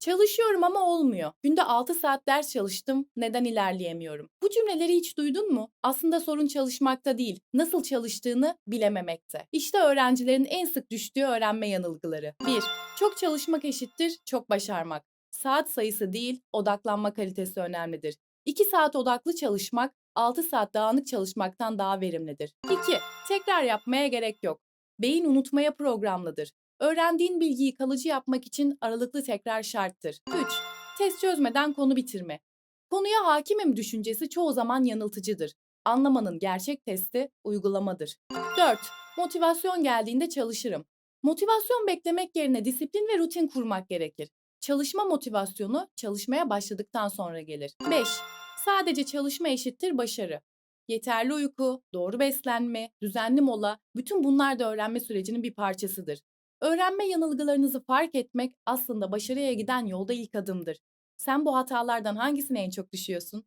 Çalışıyorum ama olmuyor. Günde 6 saat ders çalıştım, neden ilerleyemiyorum? Bu cümleleri hiç duydun mu? Aslında sorun çalışmakta değil, nasıl çalıştığını bilememekte. İşte öğrencilerin en sık düştüğü öğrenme yanılgıları. 1. Çok çalışmak eşittir çok başarmak. Saat sayısı değil, odaklanma kalitesi önemlidir. 2 saat odaklı çalışmak, 6 saat dağınık çalışmaktan daha verimlidir. 2. Tekrar yapmaya gerek yok. Beyin unutmaya programlıdır. Öğrendiğin bilgiyi kalıcı yapmak için aralıklı tekrar şarttır. 3. Test çözmeden konu bitirme. Konuya hakimim düşüncesi çoğu zaman yanıltıcıdır. Anlamanın gerçek testi uygulamadır. 4. Motivasyon geldiğinde çalışırım. Motivasyon beklemek yerine disiplin ve rutin kurmak gerekir. Çalışma motivasyonu çalışmaya başladıktan sonra gelir. 5. Sadece çalışma eşittir başarı. Yeterli uyku, doğru beslenme, düzenli mola, bütün bunlar da öğrenme sürecinin bir parçasıdır. Öğrenme yanılgılarınızı fark etmek aslında başarıya giden yolda ilk adımdır. Sen bu hatalardan hangisine en çok düşüyorsun?